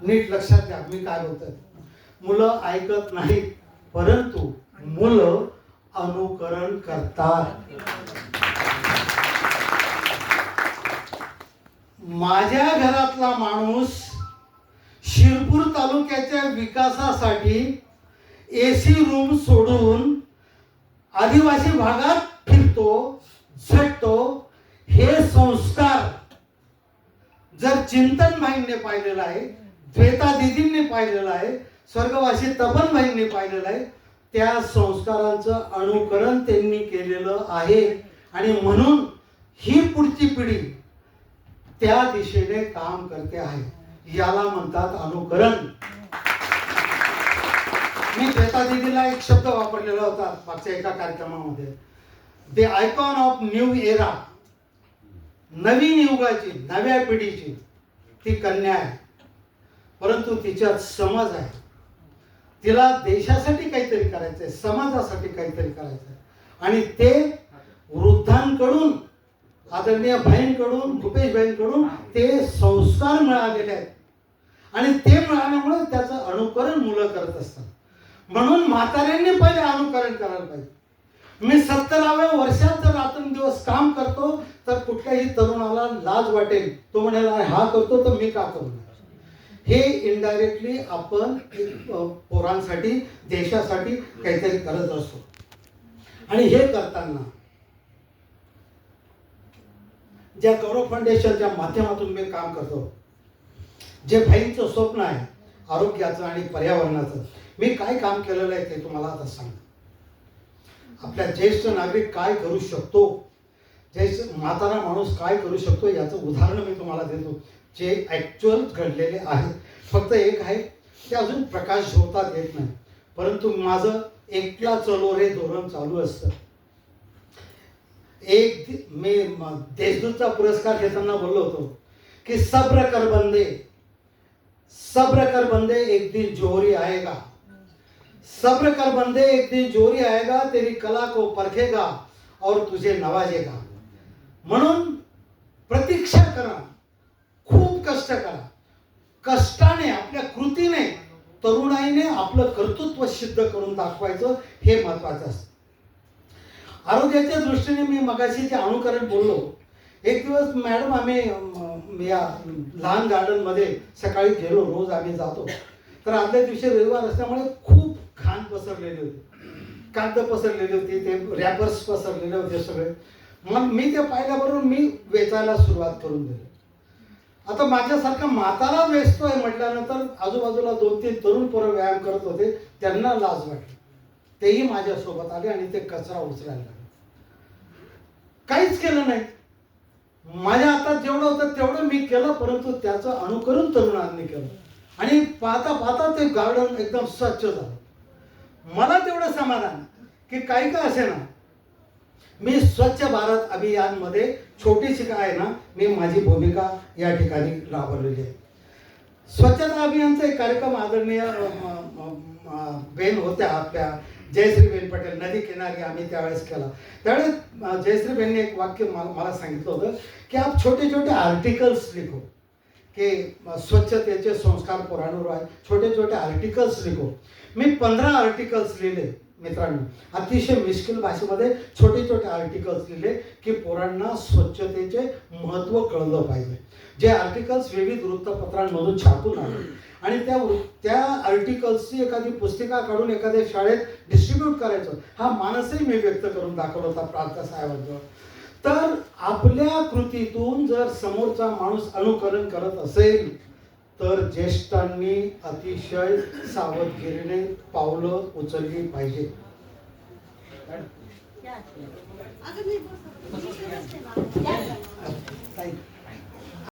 नीट लक्षात घ्या मी काय बोलतोय. मुलं ऐकत नाहीत परंतु मुलं अनुकरण करतात. माझ्या घरातला माणूस शिरपूर तालुक्याच्या विकासासाठी एसी रूम सोडून आदिवासी भागात फिरतो झटतो हे संस्कार जर चिंतन भाईंनी पाहिलेलं आहे द्वेता दिदींनी पाहिलेलं आहे स्वर्गवासी तपनबाईंनी पाहिलेलं आहे. त्या संस्कारांचं अनुकरण त्यांनी केलेलं आहे आणि म्हणून ही पुढची पिढी त्या दिशेने काम करते आहे. याला म्हणतात अनुकरण. मी श्वेता दिदीला एक शब्द वापरलेला होता मागच्या एका कार्यक्रमामध्ये. The icon of new era नवीन युगाची नव्या पिढीची ती कन्या आहे. परंतु तिच्यात समज आहे. तिला देशासाठी काहीतरी करायचंय समाजासाठी काहीतरी करायचंय. आणि ते वृद्धांकडून आदरणीय भाईंकडून भूपेश भाईंकडून ते संस्कार मिळालेले आहेत. आणि ते मिळाल्यामुळे त्याचं अनुकरण मुलं करत असतात. म्हणून म्हाताऱ्यांनी पहिले अनुकरण करायला पाहिजे. मी सत्तराव्या वर्षात जर रात्रंदिवस काम करतो तर कुठल्याही तरुणाला लाज वाटेल. तो म्हणेल हा करतो तर मी का करू नये?" हे इनडायरेक्टली आपण पोरांसाठी देशासाठी काहीतरी करत असतो. आणि हे करताना ज्या गौरव फाउंडेशनच्या माध्यमातून मी काम करतो जे भाईंचं स्वप्न आहे आरोग्याचं आणि पर्यावरणाचं मी काय काम केलेलं आहे ते तुम्हाला आता सांग आपल्या ज्येष्ठ नागरिक काय करू शकतो जे म्हातारा माणूस काय करू शकतो याचं उदाहरण मी तुम्हाला देतो. जे ॲक्च्युअल घडलेले आहेत. फक्त एक आहे ते अजून प्रकाश झोतात येत नाही. परंतु माझं एकला चलो रे धोरण चालू असतं. एक मी देशदूतचा पुरस्कार घेताना बोललो होतो की सब्र कर बंदे. सब्र कर बंदे एक दिन जोहरी आएगा. सब्र कर बंदे एक दिन जोहरी आएगा तेरी कला को परखेगा और तुझे नवाजेगा. म्हणून प्रतीक्षा करा. खूप कष्ट करा. कष्टाने आपल्या कृतीने तरुणाईने आपलं कर्तृत्व सिद्ध करून दाखवायचं हे महत्वाचं असतं. आरोग्याच्या दृष्टीने मी मगाशी जे अनुकरण बोललो एक दिवस मॅडम आम्ही या लहान गार्डनमध्ये सकाळी गेलो रोज आम्ही जातो. तर आदल्या दिवशी रविवार असल्यामुळे खूप घाण पसरलेली होती. कागद पसरलेली होती ते रॅपर्स पसरलेले होते सगळे. मग मी ते पाहिल्याबरोबर मी वेचायला सुरुवात करून दिली. आता माझ्यासारखा माताला वेचतोय म्हटल्यानंतर आजूबाजूला दोन तीन तरुण पोरं व्यायाम करत होते त्यांना लाज वाटली. तेही माझ्यासोबत आले आणि ते कचरा उचलायला लागले. काहीच केलं नाही. माझ्या हातात जेवढं होतं तेवढं मी केलं परंतु त्याचं अनुकरण तरुणांनी केलं. आणि पाहता पाहता ते गार्डन एकदम स्वच्छ झालं. मला तेवढं समाधान की काही का असे ना मी स्वच्छ भारत अभियानमध्ये छोटीशी काय आहे ना मी माझी भूमिका या ठिकाणी राबवलेली आहे. स्वच्छता अभियानचा एक कार्यक्रम आदरणीय बेन होत्या आपल्या जयश्रीबेन पटेल नदी किनारी आम्ही त्यावेळेस केला. त्यावेळेस जयश्रीबेनने एक वाक्य मला मला सांगितलं होतं की आप छोटे छोटे आर्टिकल्स लिखो. की स्वच्छतेचे संस्कार पोरांवर आहे. छोटे छोटे आर्टिकल्स लिखो. मी पंधरा आर्टिकल्स लिहिले मित्रांनो. अतिशय मिश्किल भाषेमध्ये छोटे छोटे आर्टिकल्स लिहिले की पोरांना स्वच्छतेचे महत्त्व कळलं पाहिजे. जे आर्टिकल्स विविध वृत्तपत्रांमधून छापून आले आणि त्या त्या आर्टिकल्सची एखादी पुस्तिका काढून एखाद्या शाळेत डिस्ट्रीब्यूट करायचं हा मानसही मी व्यक्त करून दाखवला होता प्रांत साहेबांजवळ. तर आपल्या कृतीतून जर समोरचा माणूस अनुकरण करत असेल तर ज्येष्ठांनी अतिशय सावधगिरीने पावलं उचलली पाहिजे. बस- ताई